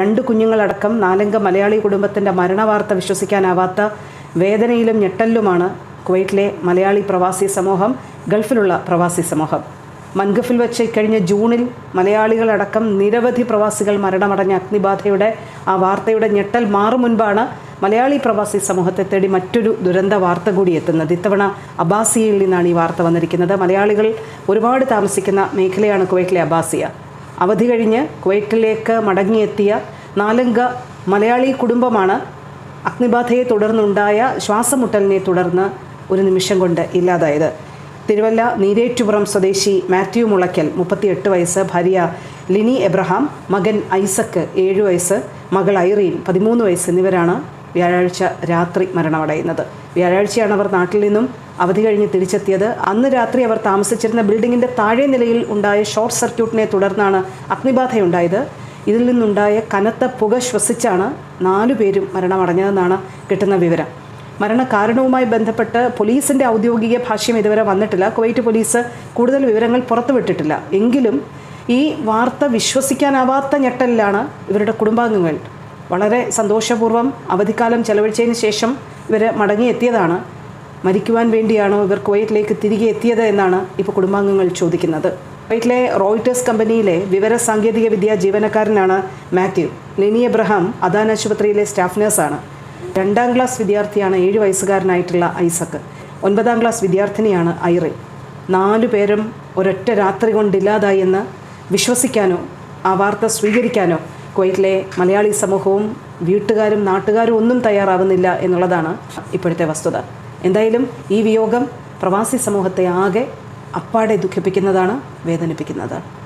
രണ്ട് കുഞ്ഞുങ്ങളടക്കം നാലംഗ മലയാളി കുടുംബത്തിന്റെ മരണവാർത്ത വിശ്വസിക്കാനാവാത്ത വേദനയിലും ഞെട്ടലിലുമാണ് കുവൈറ്റിലെ മലയാളി പ്രവാസി സമൂഹം ഗൾഫിലുള്ള പ്രവാസി സമൂഹം. മൻഗഫിൽ വെച്ച് കഴിഞ്ഞ ജൂണിൽ മലയാളികളടക്കം നിരവധി പ്രവാസികൾ മരണമടഞ്ഞ അഗ്നിബാധയുടെ ആ വാർത്തയുടെ ഞെട്ടൽ മാറും മുൻപാണ് മലയാളി പ്രവാസി സമൂഹത്തെ തേടി മറ്റൊരു ദുരന്ത വാർത്ത കൂടി എത്തുന്നത്. ഇത്തവണ അബാസിയയിൽ നിന്നാണ് ഈ വാർത്ത വന്നിരിക്കുന്നത്. മലയാളികൾ ഒരുപാട് താമസിക്കുന്ന മേഖലയാണ് കുവൈറ്റിലെ അബാസിയ. അവധി കഴിഞ്ഞ് കുവൈറ്റിലേക്ക് മടങ്ങിയെത്തിയ നാലംഗ മലയാളി കുടുംബമാണ് അഗ്നിബാധയെ തുടർന്നുണ്ടായ ശ്വാസമുട്ടലിനെ തുടർന്ന് ഒരു നിമിഷം കൊണ്ട് ഇല്ലാതായത്. തിരുവല്ല നീരേറ്റുപുറം സ്വദേശി മാത്യു മുളയ്ക്കൽ മുപ്പത്തിയെട്ട് വയസ്സ് ഭാര്യ ലിനി എബ്രഹാം മകൻ ഐസക്ക് ഏഴ് വയസ്സ് മകൾ ഐറീൻ പതിമൂന്ന് വയസ്സ് എന്നിവരാണ് വ്യാഴാഴ്ച രാത്രി മരണമടയുന്നത്. വ്യാഴാഴ്ചയാണ് അവർ നാട്ടിൽ നിന്നും അവധി കഴിഞ്ഞ് തിരിച്ചെത്തിയത്. അന്ന് രാത്രി അവർ താമസിച്ചിരുന്ന ബിൽഡിങ്ങിന്റെ താഴെ നിലയിൽ ഉണ്ടായ ഷോർട്ട് സർക്യൂട്ടിനെ തുടർന്നാണ് അഗ്നിബാധയുണ്ടായത്. ഇതിൽ നിന്നുണ്ടായ കനത്ത പുക ശ്വസിച്ചാണ് നാലു പേരും മരണമടഞ്ഞതെന്നാണ് കിട്ടുന്ന വിവരം. മരണകാരണവുമായി ബന്ധപ്പെട്ട് പോലീസിന്റെ ഔദ്യോഗിക ഭാഷ്യം ഇതുവരെ വന്നിട്ടില്ല. കുവൈറ്റ് പോലീസ് കൂടുതൽ വിവരങ്ങൾ പുറത്തുവിട്ടിട്ടില്ല. എങ്കിലും ഈ വാർത്ത വിശ്വസിക്കാനാവാത്ത ഞെട്ടലിലാണ് ഇവരുടെ കുടുംബാംഗങ്ങൾ. വളരെ സന്തോഷപൂർവം അവധിക്കാലം ചെലവഴിച്ചതിന് ശേഷം ഇവർ മടങ്ങിയെത്തിയതാണ്. മരിക്കുവാൻ വേണ്ടിയാണോ ഇവർ കുവൈറ്റിലേക്ക് തിരികെ എത്തിയത് എന്നാണ് ഇപ്പോൾ കുടുംബാംഗങ്ങൾ ചോദിക്കുന്നത്. കുവൈറ്റിലെ റോയിറ്റേഴ്സ് കമ്പനിയിലെ വിവര സാങ്കേതിക വിദ്യാ ജീവനക്കാരനാണ് മാത്യു. ലിനി എബ്രഹാം അദാൻ ആശുപത്രിയിലെ സ്റ്റാഫ് നഴ്സാണ്. രണ്ടാം ക്ലാസ് വിദ്യാർത്ഥിയാണ് ഏഴ് വയസ്സുകാരനായിട്ടുള്ള ഐസക്ക് ഒൻപതാം ക്ലാസ് വിദ്യാർത്ഥിനിയാണ് ഐറിൻ. നാലു പേരും ഒരൊറ്റ രാത്രി കൊണ്ടില്ലാതായി എന്ന് വിശ്വസിക്കാനോ ആ വാർത്ത സ്വീകരിക്കാനോ കുവൈറ്റിലെ മലയാളി സമൂഹവും വീട്ടുകാരും നാട്ടുകാരും ഒന്നും തയ്യാറാവുന്നില്ല എന്നുള്ളതാണ് ഇപ്പോഴത്തെ വസ്തുത. എന്തായാലും ഈ വിയോഗം പ്രവാസി സമൂഹത്തെ ആകെ അപ്പാടെ ദുഃഖിപ്പിക്കുന്നതാണ് വേദനിപ്പിക്കുന്നതാണ്.